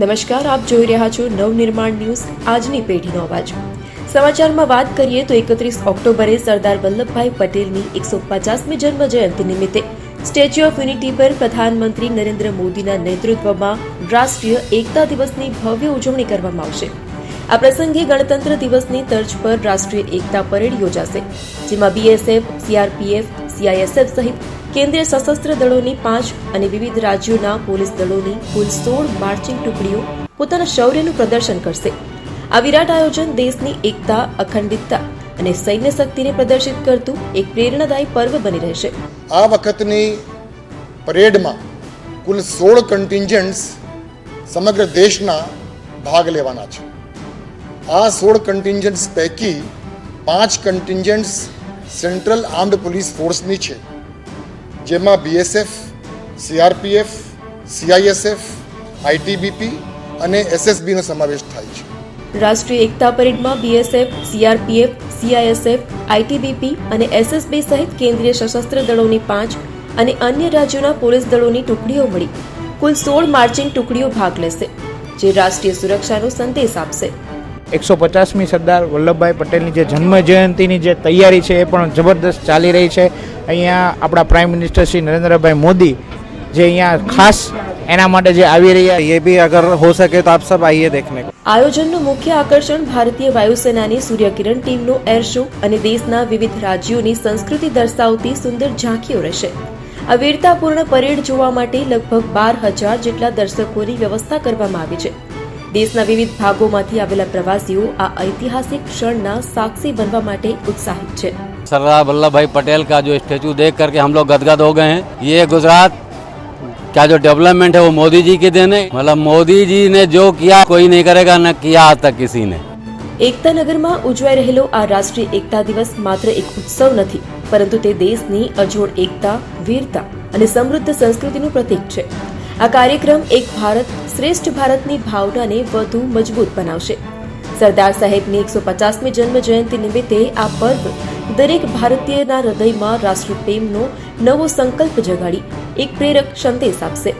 નમસ્કાર, આપ જોઈ રહ્યા છો નવનિર્માણ ન્યૂઝ, આજની પેઢીનો અવાજ. સમાચારમાં વાત કરીએ તો એકત્રીસ ઓક્ટોબરે સરદાર વલ્લભભાઈ પટેલની એકસો પચાસમી જન્મ જયંતિ નિમિત્તે સ્ટેચ્યુ ઓફ યુનિટી પર પ્રધાનમંત્રી નરેન્દ્ર મોદીના નેતૃત્વમાં રાષ્ટ્રીય એકતા દિવસની ભવ્ય ઉજવણી કરવામાં આવશે. આ પ્રસંગે ગણતંત્ર દિવસની તર્જ પર રાષ્ટ્રીય એકતા પરેડ યોજાશે, જેમાં બીએસએફ સીઆરપીએફ સીઆઈએસએફ સહિત કેન્દ્રીય સશસ્ત્ર દળોની પાંચ અને વિવિધ રાજ્યોના પોલીસ દળોની કુલ સોળ માર્ચિંગ ટુકડીઓ પોતાના શૌર્યનું પ્રદર્શન કરશે. આ વિરાટ આયોજન દેશની એકતા, અખંડિતતા અને સૈન્ય શક્તિને પ્રદર્શિત કરતું એક પ્રેરણાદાયી પર્વ બની રહેશે. આ વખતની પરેડમાં કુલ સોળ કન્ટિન્જન્ટ્સ સમગ્ર દેશના ભાગ લેવાના છે. આ સોળ કન્ટિન્જન્ટ્સ પૈકી પાંચ કન્ટિન્જન્ટ્સ સેન્ટ્રલ આર્મ્ડ પોલીસ ફોર્સની છે. જેમાં બીએસએફ સીઆરપીએફ સીઆઈએસએફ આઈટીબીપી અને એસએસબીનો સમાવેશ થાય છે. રાષ્ટ્રીય એકતા પરેડમાં બીએસએફ સીઆરપીએફ સીઆઈએસએફ આઈટીબીપી અને એસએસબી સહિત કેન્દ્રીય સશસ્ત્ર દળોની પાંચ અને અન્ય રાજ્યોના પોલીસ દળોની ટુકડીઓ મળી. કુલ સોળ માર્ચિંગ ટુકડીઓ ભાગ લેશે, જે રાષ્ટ્રીય સુરક્ષાનો સંદેશ આપશે. એકસો પચાસમી સરદાર વલ્લભભાઈ પટેલની જે જન્મજયંતિની જે તૈયારી છે એ પણ જબરદસ્ત ચાલી રહી છે. અહીંયા આપણા પ્રાઇમ મિનિસ્ટર શ્રી નરેન્દ્રભાઈ મોદી જે અહીંયા ખાસ એના માટે જે આવી રહ્યા એ બી અગર હો સકે તો આપ સબ આઈએ દેખને આયોજનનું મુખ્ય આકર્ષણ ભારતીય વાયુસેનાની સૂર્યકિરણ ટીમનો એર શો અને દેશના વિવિધ રાજ્યોની સંસ્કૃતિ દર્શાવતી સુંદર ઝાંખીઓ રહેશે. આ વીરતાપૂર્ણ પરેડ જોવા માટે લગભગ બાર હજાર જેટલા દર્શકોની વ્યવસ્થા કરવામાં આવી છે. દેશના વિવિધ ભાગોમાંથી આવેલા પ્રવાસીઓ આ ઐતિહાસિક ક્ષણના સાક્ષી બનવા માટે ઉત્સાહિત છે सरदार वल्लभ भाई पटेल का जो स्टेचू देख करके हम लोग गदगद हो गए हैं ये गुजरात का जो डेवलपमेंट है वो मोदी जी की देन है मतलब मोदी जी ने जो किया कोई नहीं करेगा न किया आज तक किसी ने એકતાનગરમાં ઉજવાઈ રહેલો આ રાષ્ટ્રીય એકતા દિવસ માત્ર એક ઉત્સવ નથી પરંતુ તે દેશની અજોડ એકતા વીરતા અને સમૃદ્ધ સંસ્કૃતિનું પ્રતીક છે આ કાર્યક્રમ એક ભારત શ્રેષ્ઠ ભારતની ભાવનાને વધુ મજબૂત બનાવશે. સરદાર સાહેબની એકસો પચાસમી જન્મ જયંતિ નિમિત્તે આ પર્વ દરેક ભારતીયના હૃદયમાં રાષ્ટ્રપ્રેમનો નવો સંકલ્પ જગાડી. એક પ્રેરક સંદેશ આપશે.